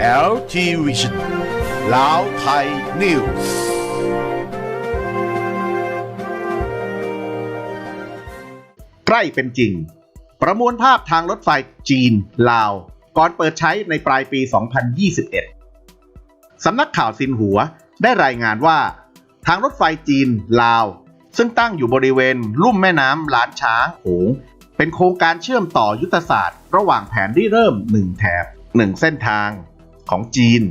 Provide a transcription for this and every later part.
LG Vision ลาวไทยนิวส์ใกล้เป็นจริง ประมวลภาพทางรถไฟจีน ลาว ก่อนเปิดใช้ในปลายปี 2021 สำนักข่าวซินหัวได้รายงานว่า ทางรถไฟจีน ลาว ซึ่งตั้งอยู่บริเวณลุ่มแม่น้ำล้านช้างโขงเป็นโครงการเชื่อมต่อยุทธศาสตร์ ระหว่างแผนที่เริ่ม 1 แถบ 1 เส้นทาง ของจีน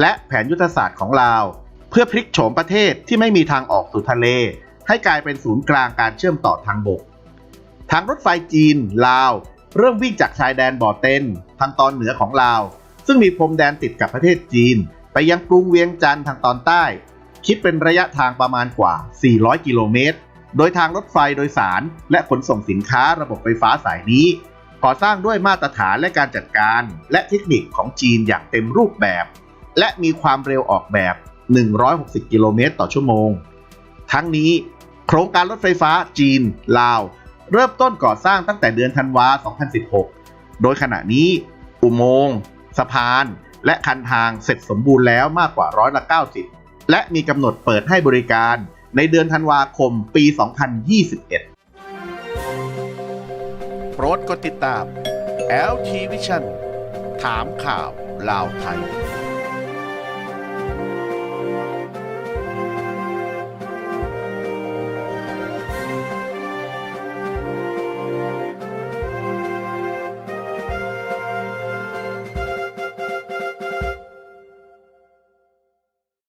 และแผนยุทธศาสตร์ของลาว เพื่อพลิกโฉมประเทศที่ไม่มีทางออกสู่ทะเล ให้กลายเป็นศูนย์กลางการเชื่อมต่อทางบก ทางรถไฟจีน ลาว เริ่มวิ่งจากชายแดนบ่อเต็นทางตอนเหนือของลาว ซึ่งมีพรมแดนติดกับประเทศจีน ไปยังกรุงเวียงจันทร์ทางตอนใต้ คิดเป็นระยะทางประมาณกว่า 400 กิโลเมตร โดยทางรถไฟโดยสาร และขนส่งสินค้าระบบไฟฟ้าสายนี้ ก่อสร้างด้วยมาตรฐานและการจัดการ และเทคนิคของจีนอย่างเต็มรูปแบบ และมีความเร็วออกแบบ 160 กิโลเมตรต่อชั่วโมง ทั้งนี้โครงการรถไฟฟ้าจีน ลาว เริ่มต้นก่อสร้างตั้งแต่เดือนธันวา 2016 โดยขณะนี้ อุโมงค์สะพาน และคันทางเสร็จสมบูรณ์แล้วมากกว่าร้อยละ90 และมีกำหนดเปิดให้บริการในเดือนธันวาคมปี 2021 ดกดติดตาม LT Vision ถามข่าวลาวไทย